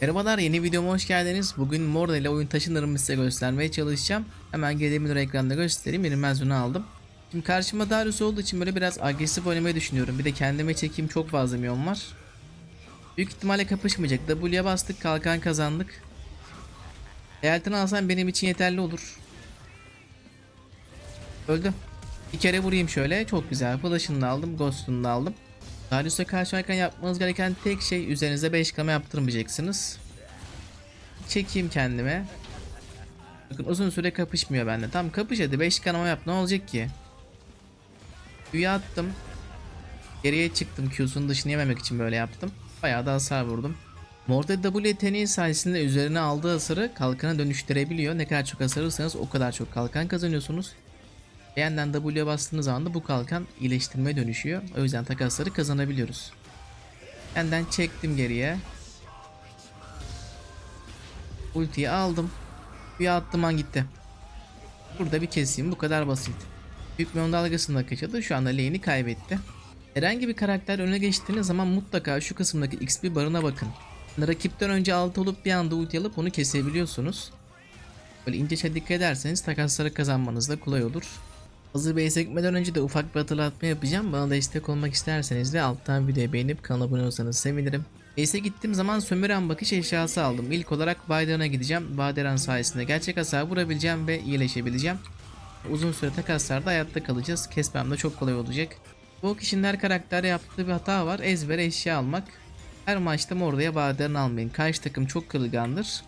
Merhabalar yeni videoma hoş geldiniz. Bugün Morda ile oyun taşınırımı size göstermeye çalışacağım. Hemen gelebilir ekranda göstereyim. Benim mezunu aldım. Şimdi karşıma Darius olduğu için böyle biraz agresif oynamayı düşünüyorum. Bir de kendime çekeyim çok fazla milyon var. Büyük ihtimalle kapışmayacak. W'ye bastık kalkan kazandık. Eyaletini alsam benim için yeterli olur. Öldü. Bir kere vurayım şöyle. Çok güzel. Flash'ını da aldım. Ghost'unu da aldım. Darius'a karşı oynarken yapmanız gereken tek şey üzerinize 5 kama yaptırmayacaksınız. Çekeyim kendime. Bakın uzun süre kapışmıyor bende. Tam kapış hadi 5 kanama yap ne olacak ki? Q'ya attım. Geriye çıktım Q'sunun dışını yememek için böyle yaptım. Bayağı da hasar vurdum. Morda W yeteneği sayesinde üzerine aldığı hasarı kalkana dönüştürebiliyor. Ne kadar çok hasar alırsanız o kadar çok kalkan kazanıyorsunuz. Ve Yeniden W'ye bastığınız zaman da bu kalkan iyileştirmeye dönüşüyor. O yüzden takasları kazanabiliyoruz. Yeniden çektim geriye. Ultiyi aldım. Bir attım an gitti. Burada bir keseyim bu kadar basit. Hükmüyon dalgasında kaçırdı şu anda lane'i kaybetti. Herhangi bir karakter öne geçtiğiniz zaman mutlaka şu kısımdaki XP barına bakın. Rakipten önce altı olup bir anda ulti alıp onu kesebiliyorsunuz. Böyle ince şey dikkat ederseniz takasları kazanmanız da kolay olur. Hazır base'e gitmeden önce de ufak bir hatırlatma yapacağım. Bana destek olmak isterseniz de alttan videoyu beğenip kanala abone olursanız sevinirim. Base'e gittiğim zaman sömüren bakış eşyası aldım. İlk olarak Bayderan'a gideceğim. Bayderan sayesinde gerçek hasar vurabileceğim ve iyileşebileceğim. Uzun süre takaslarda hayatta kalacağız. Kesmem de çok kolay olacak. Bu kişinin her karakter yaptığı bir hata var. Ezbere eşya almak. Her maçta oraya Bayderan almayın. Karşı takım çok kırılgandır.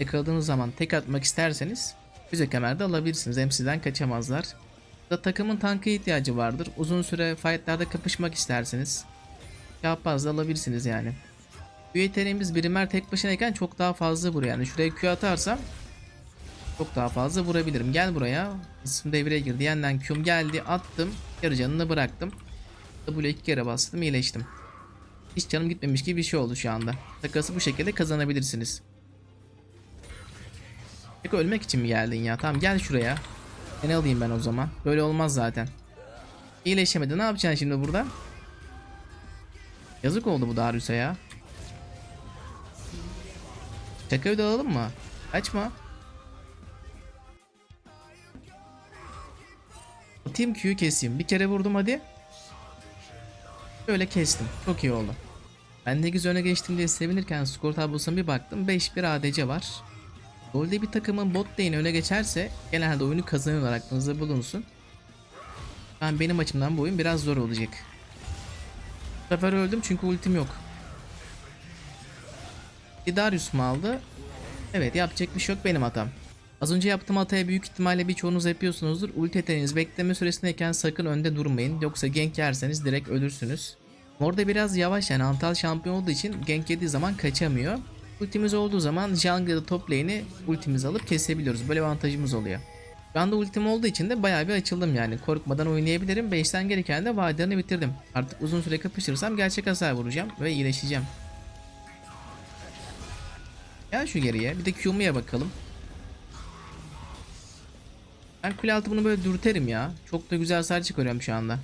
Yakaladığınız zaman tek atmak isterseniz füze kemerde alabilirsiniz. Hem sizden kaçamazlar. Da takımın tanka ihtiyacı vardır. Uzun süre fightlarda kapışmak isterseniz daha fazla alabilirsiniz yani. Q yeteneğimiz birimler tek başınayken çok daha fazla vuruyor. Yani şuraya Q atarsam çok daha fazla vurabilirim. Gel buraya. İsim devreye girdi. Yeniden Q'm geldi. Attım. Yarı canını bıraktım. W iki kere bastım. iyileştim. Hiç canım gitmemiş gibi bir şey oldu şu anda. Takası bu şekilde kazanabilirsiniz. Peki ölmek için mi geldin ya? Tamam gel şuraya. Ne alayım ben o zaman? Böyle olmaz zaten. İyileşemedi. Ne yapacaksın şimdi burada? Yazık oldu bu Darius'a ya. Çakayı da alalım mı? Kaçma. Atayım Q'yu keseyim. Bir kere vurdum hadi. Böyle kestim. Çok iyi oldu. Ben de güzel öne geçtim diye sevinirken skor tablosuna bir baktım. 5-1 ADC var. Golde bir takımın bot lane öne geçerse genelde oyunu kazanıyorlar aklınızda bulunsun. Ben benim açımdan bu oyun biraz zor olacak. Bu sefer öldüm çünkü ultim yok. Darius mu aldı? Evet yapacak bir şey yok benim hatam. Az önce yaptığım hataya büyük ihtimalle birçoğunuz yapıyorsunuzdur. Ulti yeteneğiniz bekleme süresindeyken sakın önde durmayın. Yoksa gank yerseniz direkt ölürsünüz. Orada biraz yavaş yani Antal şampiyon olduğu için gank yediği zaman kaçamıyor. Ultimiz olduğu zaman jungle'da top lane'i ultimizi alıp kesebiliyoruz. Böyle avantajımız oluyor. Şu anda ultim olduğu için de bayağı bir açıldım yani. Korkmadan oynayabilirim. 5'ten gereken de vadelerini bitirdim. Artık uzun süre kapışırsam gerçek hasar vuracağım ve iyileşeceğim. Gel şu geriye. Bir de Q'muya bakalım. Ben kule altı bunu böyle dürterim ya. Çok da güzel hasar çıkarıyorum şu anda.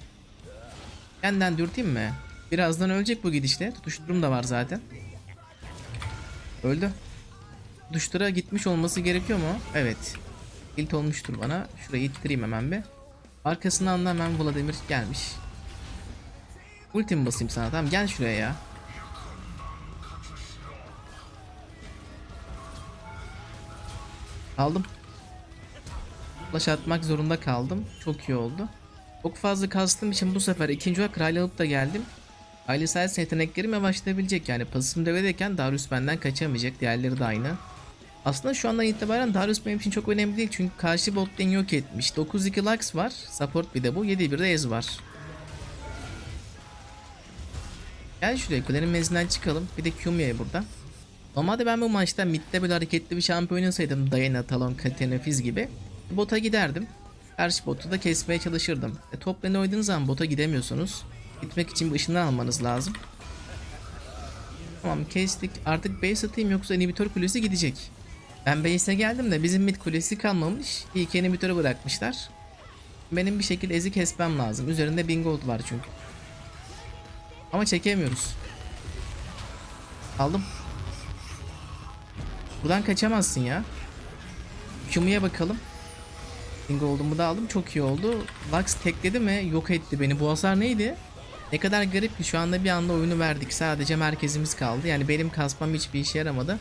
Yeniden dürteyim mi? Birazdan ölecek bu gidişle. Tutuşturum da var zaten. Öldü. Tutuştura gitmiş olması gerekiyor mu? Evet. İlt olmuştur bana. Şurayı ittireyim hemen bir. Arkasından da hemen Vladimir gelmiş. Ultim basayım sana tamam gel şuraya ya. Aldım. Flash atmak zorunda kaldım. Çok iyi oldu. Çok fazla kastığım için bu sefer ikinci olarak Rayleigh alıp da geldim. Aile sayesinde yeteneklerim yavaşlayabilecek yani pasım devedeyken Darius benden kaçamayacak diğerleri de aynı. Aslında şu andan itibaren Darius benim için çok önemli değil çünkü karşı bot lane yok etmiş. 9-2 Lux var, support bir de bu, 7-1 de Ez var. Gel şuraya kulenin mezinden çıkalım. Bir de Q'muya burada. Normalde ben bu maçta midde böyle hareketli bir şampiyon oynasaydım Diana, Talon, Katarina, Fizz gibi bota giderdim. Karşı botu da kesmeye çalışırdım. E, top lane oynadığınız zaman bota gidemiyorsunuz. Gitmek için bir ışından almanız lazım. Tamam kestik. Artık base atayım yoksa inhibitor kulesi gidecek. Ben base'e geldim de bizim mid kulesi kalmamış. İyi ki inhibitörü bırakmışlar. Benim bir şekilde ezi kesmem lazım. Üzerinde bin gold var çünkü. Ama çekemiyoruz. Aldım. Buradan kaçamazsın ya. Q'muya bakalım. King olduğumu da aldım. Çok iyi oldu. Lux tekledi mi? Yok etti beni. Bu hasar neydi? Ne kadar garip ki şu anda bir anda oyunu verdik. Sadece merkezimiz kaldı. Yani benim kasmam hiçbir işe yaramadı.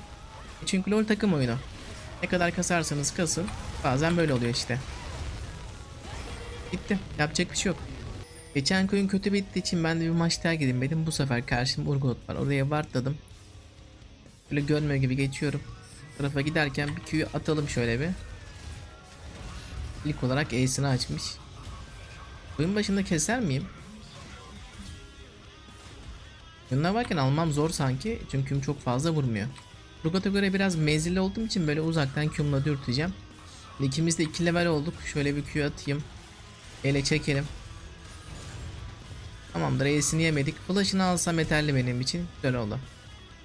Çünkü LoL takım oyunu. Ne kadar kasarsanız kasın. Bazen böyle oluyor işte. Bitti. Yapacak bir şey yok. Geçen oyun kötü bittiği için ben de bir maç daha gideyim dedim. Bu sefer karşımda Urgot var. Oraya wardladım. Böyle görmüyor gibi geçiyorum. Tarafa giderken bir Q'yu atalım şöyle bir. İlk olarak E'sini açmış. Oyun başında keser miyim? Yanına varken almam zor sanki çünkü Q'm çok fazla vurmuyor. Urgot'a göre biraz menzilli olduğum için böyle uzaktan Q'mla dürteceğim. İkimiz de 2 level olduk. Şöyle bir Q atayım. Ele çekelim. Tamamdır E'sini yemedik. Flash'ını alsam yeterli benim için. Güzel oldu.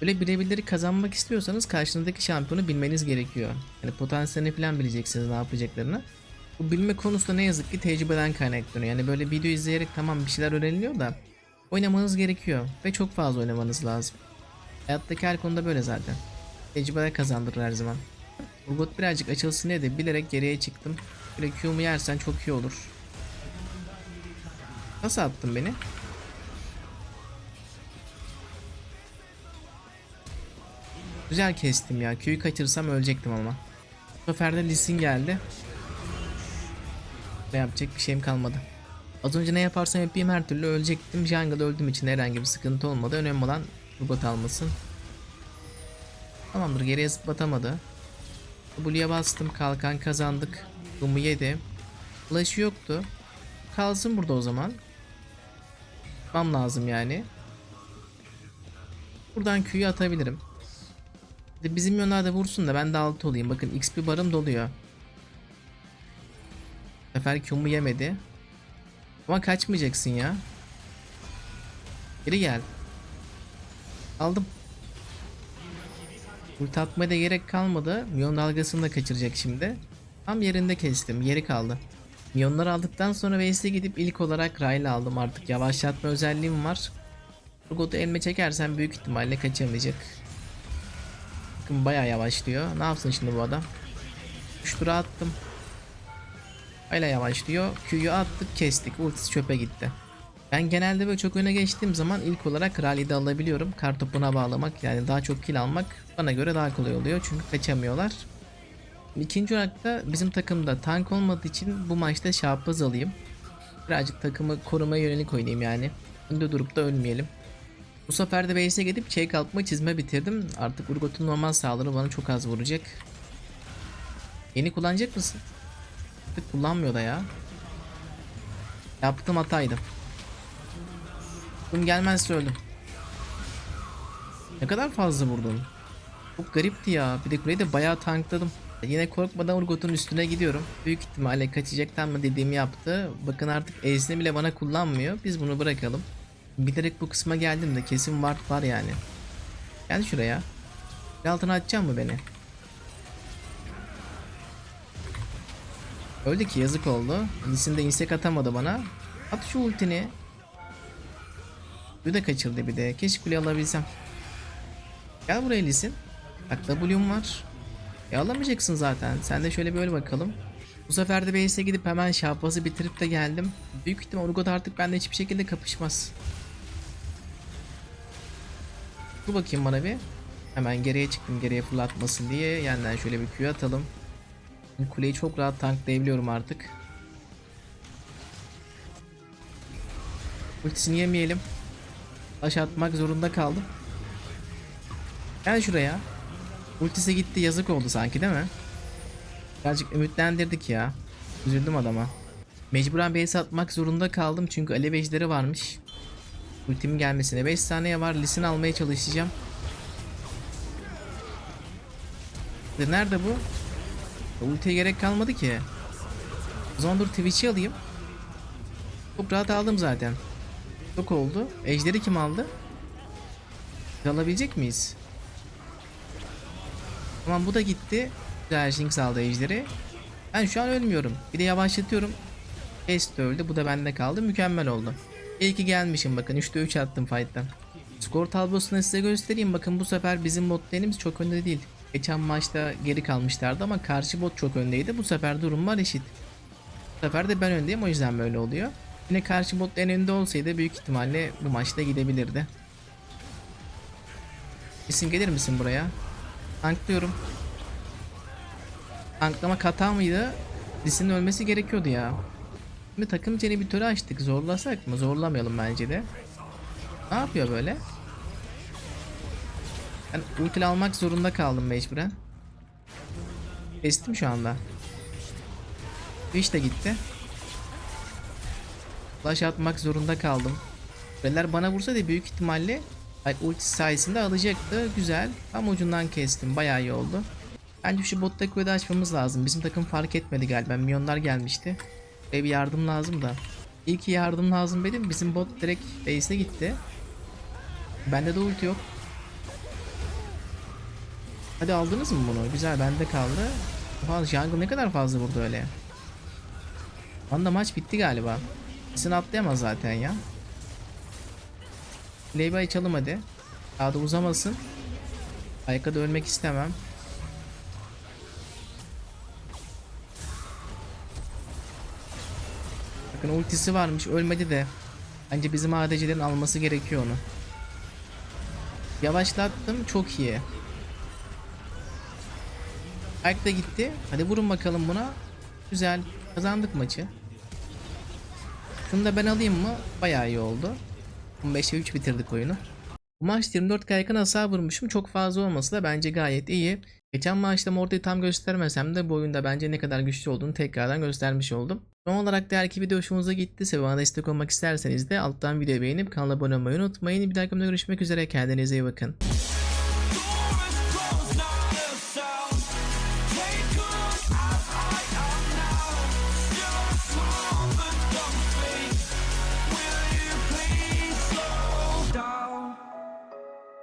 Böyle birebirleri kazanmak istiyorsanız karşınızdaki şampiyonu bilmeniz gerekiyor. Yani potansiyelini falan bileceksiniz ne yapacaklarını. Bu bilme konusunda ne yazık ki tecrübeden kaynaklanıyor. Yani böyle video izleyerek tamam bir şeyler öğreniliyor da oynamanız gerekiyor ve çok fazla oynamanız lazım. Hayattaki her konuda böyle zaten. Tecrübeler kazandırır her zaman. Urgot birazcık açılsın diye de bilerek geriye çıktım. Böyle Q'mu yersen çok iyi olur. Nasıl attın beni? Güzel kestim ya. Q'yu kaçırsam ölecektim ama. Bu sefer de Lee Sin geldi. Ve yapacak bir şeyim kalmadı. Az önce ne yaparsam yapayım her türlü ölecektim. Jungle öldüğüm için herhangi bir sıkıntı olmadı. Önemli olan Urgot almasın. Tamamdır geriye zıplatamadı. W'ye bastım kalkan kazandık. Dumu yedi. Flash'ı yoktu. Kalsın burada o zaman. Tutmam lazım yani. Buradan Q'yu atabilirim. Bizim yönlerde vursun da ben de altı olayım. Bakın XP barım doluyor. Bu sefer Q'mu yemedi. Ama kaçmayacaksın ya. Geri gel. Aldım. Ulti atmaya da gerek kalmadı. Miyon dalgasını da kaçıracak şimdi. Tam yerinde kestim. Yeri kaldı. Milyonları aldıktan sonra Waste'e gidip ilk olarak Ray'la aldım artık. Yavaşlatma özelliğim var. Urgot'u elime çekersem büyük ihtimalle kaçamayacak. Bakın bayağı yavaşlıyor. Ne yapsın şimdi bu adam? 3 tura attım. Hala yavaşlıyor. Q'yu attık kestik. Ultisi çöpe gitti. Ben genelde böyle çok öne geçtiğim zaman ilk olarak rally'de alabiliyorum. Kartopuna bağlamak yani daha çok kill almak bana göre daha kolay oluyor. Çünkü kaçamıyorlar. İkinci olarak da bizim takımda tank olmadığı için bu maçta şahbaz alayım. Birazcık takımı korumaya yönelik oynayayım yani. Önde durup da ölmeyelim. Bu sefer de base'e gidip check atma çizme bitirdim. Artık Urgot'un normal saldırı bana çok az vuracak. Yeni kullanacak mısın? Artık kullanmıyor da ya. Yaptım hataydı. Kum gelmezse öldüm. Ne kadar fazla vurdun. Çok garipti ya. Bir de kuleyi de bayağı tankladım. Yine korkmadan Urgot'un üstüne gidiyorum. Büyük ihtimalle kaçacaktan mı dediğimi yaptı. Bakın artık E'sini bile bana kullanmıyor. Biz bunu bırakalım. Bilerek bu kısma geldim de kesin ward var yani. Gel şuraya. Bir altına atacak mı beni? Öldü ki yazık oldu. Lisin de insek atamadı bana. At şu ultini. Bu da kaçırdı bir de. Keşke kuleyi alabilsem. Gel buraya Lisin. Bak W'm var. E alamayacaksın zaten. Sen de şöyle böyle bakalım. Bu sefer de base'e gidip hemen şahbazı bitirip de geldim. Büyük ihtimal Urgot artık bende hiçbir şekilde kapışmaz. Dur bakayım bana bir. Hemen geriye çıktım geriye fırlatmasın diye. Yandan şöyle bir Q atalım. Kuleyi çok rahat tanklayabiliyorum artık. Ultisini yemeyelim. Taş atmak zorunda kaldım. Gel şuraya. Ultisi gitti yazık oldu sanki değil mi? Birazcık ümitlendirdik ya. Üzüldüm adama. Mecburen base atmak zorunda kaldım çünkü alev varmış. Ultimin gelmesine 5 saniye var. Lisin almaya çalışacağım. De nerede bu? Ultiye gerek kalmadı ki. O zaman dur Twitch'i alayım. Çok rahat aldım zaten. Çok oldu. Ejderi kim aldı? Alabilecek miyiz? Tamam bu da gitti. Güzel Jinx aldı ejderi. Ben şu an ölmüyorum. Bir de yavaşlatıyorum. Best öldü. Bu da bende kaldı. Mükemmel oldu. İyi ki gelmişim bakın. 3'te 3 attım fight'tan. Skor tablosunu size göstereyim. Bakın bu sefer bizim bot çok önde değil. Geçen maçta geri kalmışlardı ama karşı bot çok öndeydi. Bu sefer durumlar eşit. Bu sefer de ben öndeyim o yüzden böyle oluyor. Yine karşı bot en önde olsaydı büyük ihtimalle bu maçta gidebilirdi. İsim gelir misin buraya? Tanklıyorum. Tanklama hata mıydı? Lisinin ölmesi gerekiyordu ya. Şimdi takım jenibitörü açtık. Zorlasak mı? Zorlamayalım bence de. Ne yapıyor böyle? Ben ulti almak zorunda kaldım mecburen. Kestim şu anda. Fish de gitti. Flash atmak zorunda kaldım. Kuleler bana vursa da büyük ihtimalle ay, ulti sayesinde alacaktı. Güzel. Tam ucundan kestim. Bayağı iyi oldu. Bence şu botta kulede açmamız lazım. Bizim takım fark etmedi galiba. Milyonlar gelmişti. Ve bir yardım lazım da. İyi ki yardım lazım dedim. Bizim bot direkt base'e gitti. Bende de ulti yok. Hadi aldınız mı bunu? Güzel bende kaldı. Oha jungle ne kadar fazla vurdu öyle. Anda maç bitti galiba. Kesin atlayamaz zaten ya. Playboy açalım hadi. Daha da uzamasın. Ayakada ölmek istemem. Bakın ultisi varmış ölmedi de. Bence bizim ADC'lerin alması gerekiyor onu. Yavaşlattım çok iyi. Ayak da gitti. Hadi vurun bakalım buna. Güzel. Kazandık maçı. Şunu da ben alayım mı? Bayağı iyi oldu. 15'e 3 bitirdik oyunu. Bu maç 24 yakın hasar vurmuşum. Çok fazla olması da bence gayet iyi. Geçen maçta Morty'yi tam göstermesem de bu oyunda bence ne kadar güçlü olduğunu tekrardan göstermiş oldum. Son olarak da ki video hoşunuza gittiyse bana destek olmak isterseniz de alttan videoyu beğenip kanala abone olmayı unutmayın. Bir dahaki görüşmek üzere. Kendinize iyi bakın.